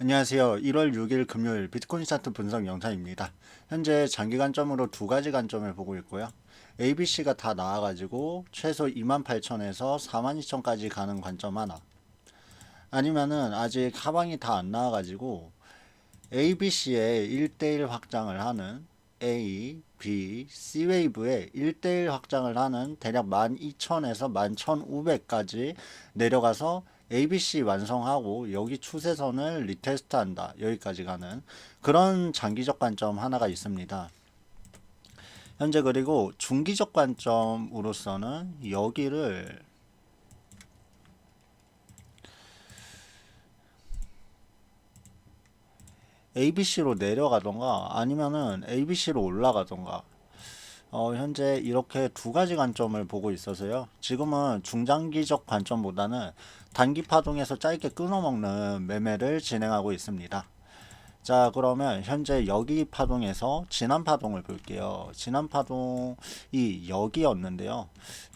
안녕하세요. 1월 6일 금요일 비트코인 차트 분석 영상입니다. 현재 장기 관점으로 두 가지 관점을 보고 있고요. ABC가 다 나와가지고 최소 28,000에서 42,000까지 가는 관점 하나. 아니면은 아직 하방이 다 안 나와가지고 ABC의 1대1 확장을 하는 A, B, C 웨이브의 1대1 확장을 하는 대략 12,000에서 11,500까지 내려가서 ABC 완성하고 여기 추세선을 리테스트 한다. 여기까지 가는 그런 장기적 관점 하나가 있습니다. 현재 그리고 중기적 관점으로서는 여기를 ABC로 내려가던가 아니면은 ABC로 올라가던가 어, 현재 이렇게 두 가지 관점을 보고 있어서요. 지금은 중장기적 관점보다는 단기 파동에서 짧게 끊어먹는 매매를 진행하고 있습니다. 자, 그러면 현재 여기 파동에서 지난 파동을 볼게요. 지난 파동이 여기였는데요.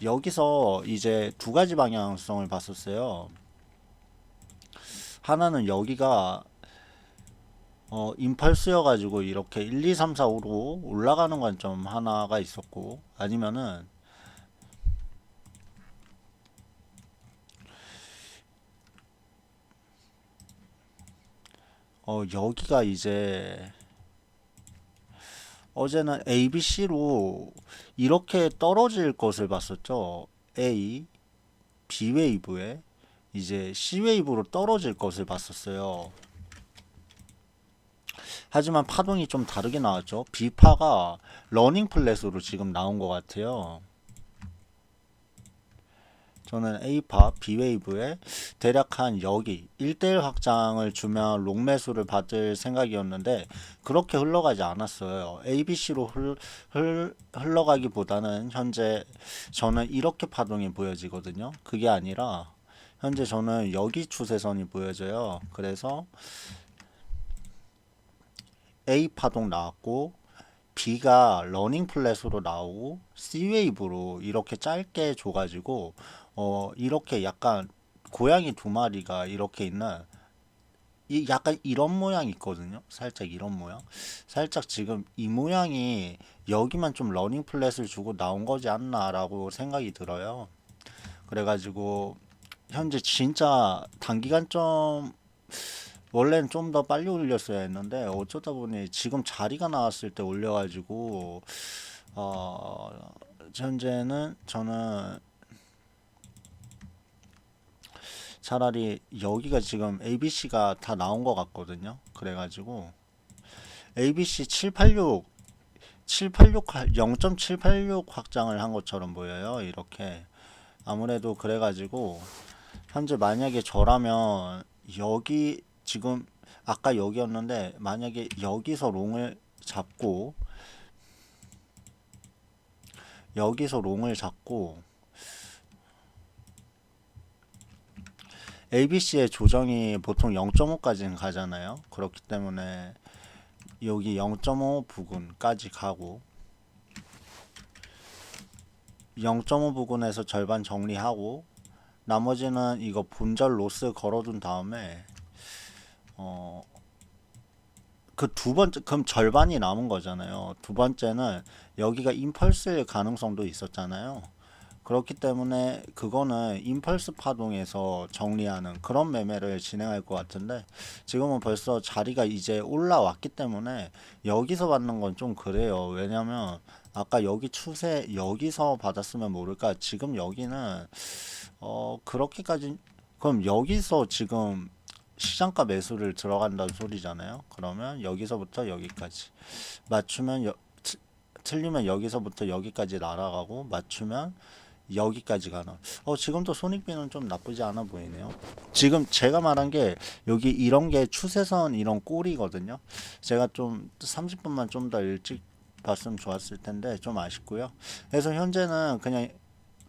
여기서 이제 두 가지 방향성을 봤었어요. 하나는 여기가 어, 임펄스여가지고 이렇게 1, 2, 3, 4, 5로 올라가는 관점 하나가 있었고, 아니면은, 어, 여기가 이제, 어제는 ABC로 이렇게 떨어질 것을 봤었죠. A, B 웨이브에 이제 C 웨이브로 떨어질 것을 봤었어요. 하지만 파동이 좀 다르게 나왔죠. B파가 러닝 플랫으로 지금 나온 것 같아요. 저는 A파 B웨이브에 대략 한 여기 1대1 확장을 주면 롱매수를 받을 생각이었는데 그렇게 흘러가지 않았어요. ABC로 흘, 흘, 흘러가기보다는 현재 저는 이렇게 파동이 보여지거든요. 그게 아니라 현재 저는 여기 추세선이 보여져요. 그래서 A 파동 나왔고 B가 러닝 플랫으로 나오고 C 웨이브로 이렇게 짧게 줘가지고 어 이렇게 약간 고양이 두 마리가 이렇게 있는 이 약간 이런 모양 있거든요. 살짝 이런 모양. 살짝 지금 이 모양이 여기만 좀 러닝 플랫을 주고 나온 거지 않나라고 생각이 들어요. 그래가지고 현재 진짜 단기간점 원래는 좀 더 빨리 올렸어야 했는데 어쩌다 보니 지금 자리가 나왔을 때 올려가지고 어 현재는 저는 차라리 여기가 지금 ABC가 다 나온 것 같거든요. 그래가지고 ABC 786 786 0.786 확장을 한 것처럼 보여요. 이렇게 아무래도 그래가지고 현재 만약에 저라면 여기 지금 아까 여기였는데 만약에 여기서 롱을 잡고 여기서 롱을 잡고 ABC의 조정이 보통 0.5까지는 가잖아요. 그렇기 때문에 여기 0.5 부근까지 가고 0.5 부근에서 절반 정리하고 나머지는 이거 본절 로스 걸어둔 다음에 어, 그 두 번째, 그럼 절반이 남은 거잖아요. 두 번째는 여기가 임펄스일 가능성도 있었잖아요. 그렇기 때문에 그거는 임펄스 파동에서 정리하는 그런 매매를 진행할 것 같은데 지금은 벌써 자리가 이제 올라왔기 때문에 여기서 받는 건 좀 그래요. 왜냐면 아까 여기 추세 여기서 받았으면 모를까 지금 여기는 어 그렇게까지 그럼 여기서 지금 시장가 매수를 들어간다는 소리잖아요. 그러면 여기서부터 여기까지 맞추면 여, 트, 틀리면 여기서부터 여기까지 날아가고 맞추면 여기까지 가는. 어 지금도 손익비는 좀 나쁘지 않아 보이네요. 지금 제가 말한 게 여기 이런 게 추세선 이런 꼴이거든요. 제가 좀 30분만 좀 더 일찍 봤으면 좋았을 텐데 좀 아쉽고요. 그래서 현재는 그냥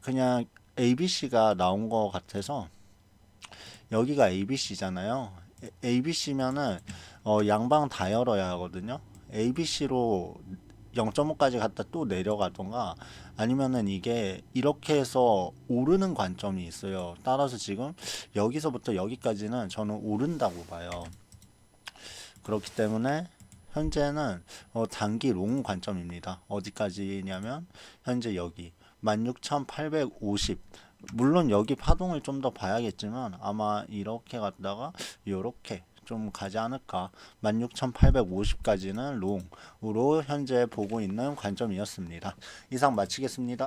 그냥 ABC가 나온 것 같아서 여기가 ABC잖아요. ABC면은 어, 양방 다 열어야 하거든요. ABC로 0.5까지 갔다 또 내려가던가 아니면은 이게 이렇게 해서 오르는 관점이 있어요. 따라서 지금 여기서부터 여기까지는 저는 오른다고 봐요. 그렇기 때문에 현재는 어, 단기 롱 관점입니다. 어디까지냐면 현재 여기 16,850 물론 여기 파동을 좀 더 봐야겠지만 아마 이렇게 갔다가 요렇게 좀 가지 않을까 16,850까지는 롱으로 현재 보고 있는 관점이었습니다. 이상 마치겠습니다.